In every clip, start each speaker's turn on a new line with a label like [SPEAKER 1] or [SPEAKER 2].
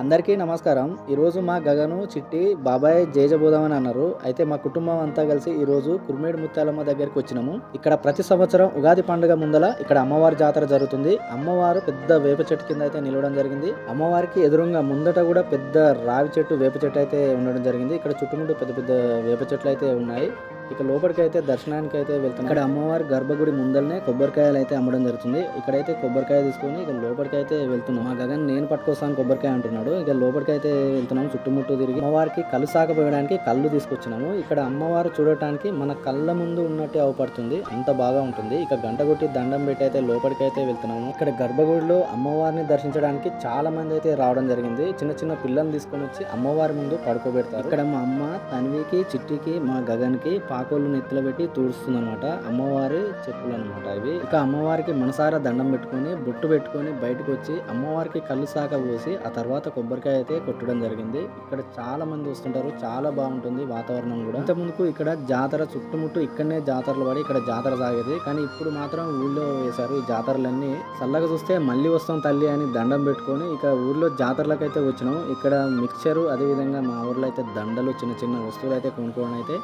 [SPEAKER 1] అందరికీ నమస్కారం. ఈరోజు మా గగను చిట్టి బాబాయ్ జేజబోదామని అన్నారు. అయితే మా కుటుంబం అంతా కలిసి ఈరోజు కుర్మేడు ముత్యాలమ్మ దగ్గరికి వచ్చినాము. ఇక్కడ ప్రతి సంవత్సరం ఉగాది పండుగ ముందల ఇక్కడ అమ్మవారి జాతర జరుగుతుంది. అమ్మవారు పెద్ద వేప చెట్టు కింద అయితే నిలవడం జరిగింది. అమ్మవారికి ఎదురుగా ముందట కూడా పెద్ద రావి చెట్టు వేప చెట్టు అయితే ఉండడం జరిగింది. ఇక్కడ చుట్టుముట్టు పెద్ద పెద్ద వేప చెట్లు అయితే ఉన్నాయి. ఇక లోపలికి అయితే దర్శనానికి అయితే వెళ్తున్నాం. ఇక్కడ అమ్మవారి గర్భగుడి ముందరనే కొబ్బరికాయలు అయితే అమ్మడం జరుగుతుంది. ఇక్కడైతే కొబ్బరికాయ తీసుకొని ఇక లోపలికి అయితే వెళ్తున్నాం. ఆ గగన్ నేను పట్టుకొస్తాను కొబ్బరికాయ అంటున్నాడు. ఇక లోపలికి అయితే వెళ్తున్నాం. చుట్టుముట్టు తిరిగి అమ్మవారికి కళ్ళు సాకపోయడానికి కళ్ళు తీసుకొచ్చినాము. ఇక్కడ అమ్మవారు చూడటానికి మన కళ్ళ ముందు ఉన్నట్టే అవపడుతుంది అంత బాగా ఉంటుంది. ఇక గంట కొట్టి దండం పెట్టి అయితే లోపలికి అయితే వెళ్తున్నాము. ఇక్కడ గర్భగుడిలో అమ్మవారిని దర్శించడానికి చాలా మంది అయితే రావడం జరిగింది. చిన్న చిన్న పిల్లల్ని తీసుకొని వచ్చి అమ్మవారి ముందు పడుకోబెడతారు. ఇక్కడ మా అమ్మ తన్వికి చిట్టికి మా గగన్కి పాకోళ్ళు నెత్తిలో పెట్టి తూడుస్తుంది అనమాట అమ్మవారి చెప్పులు అనమాట ఇవి. ఇక అమ్మవారికి మనసారా దండం పెట్టుకొని బొట్టు పెట్టుకొని బయటకు వచ్చి అమ్మవారికి కళ్ళు సాక పోసి ఆ తర్వాత కొబ్బరికాయ అయితే కొట్టడం జరిగింది. ఇక్కడ చాలా మంది వస్తుంటారు. చాలా బాగుంటుంది వాతావరణం కూడా. ఇంత ముందుకు ఇక్కడ జాతర చుట్టుముట్టు ఇక్కడనే జాతరలు పడి ఇక్కడ జాతర సాగేది. కానీ ఇప్పుడు మాత్రం ఊళ్ళో వేశారు ఈ జాతరలన్నీ. చల్లగా చూస్తే మళ్ళీ వస్తాం తల్లి అని దండం పెట్టుకొని ఇక ఊర్లో జాతరలకు అయితే వచ్చినాం. ఇక్కడ మిక్చరు అదే విధంగా మా ఊర్లో అయితే దండలు చిన్న చిన్న వస్తువులు అయితే కొనుక్కోవడం అయితే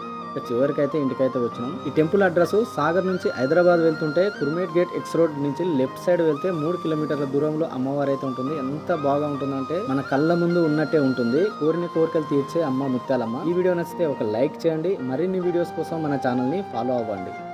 [SPEAKER 1] చివరికైతే ఇంటికైతే వచ్చినాం. ఈ టెంపుల్ అడ్రస్ సాగర్ నుంచి హైదరాబాద్ వెళ్తుంటే కుర్మేట్ గేట్ ఎక్స్ రోడ్ నుంచి లెఫ్ట్ సైడ్ వెళ్తే మూడు కిలోమీటర్ల దూరంలో అమ్మవారు అయితే ఉంటుంది. ఎంత బాగా ఉంటుందంటే మన కళ్ళ ముందు ఉన్నట్టే ఉంటుంది. కోరిన కోరికలు తీర్చే అమ్మ ముత్యాలమ్మ. ఈ వీడియో నచ్చితే ఒక లైక్ చేయండి. మరిన్ని వీడియోస్ కోసం మన ఛానల్ని ఫాలో అవ్వండి.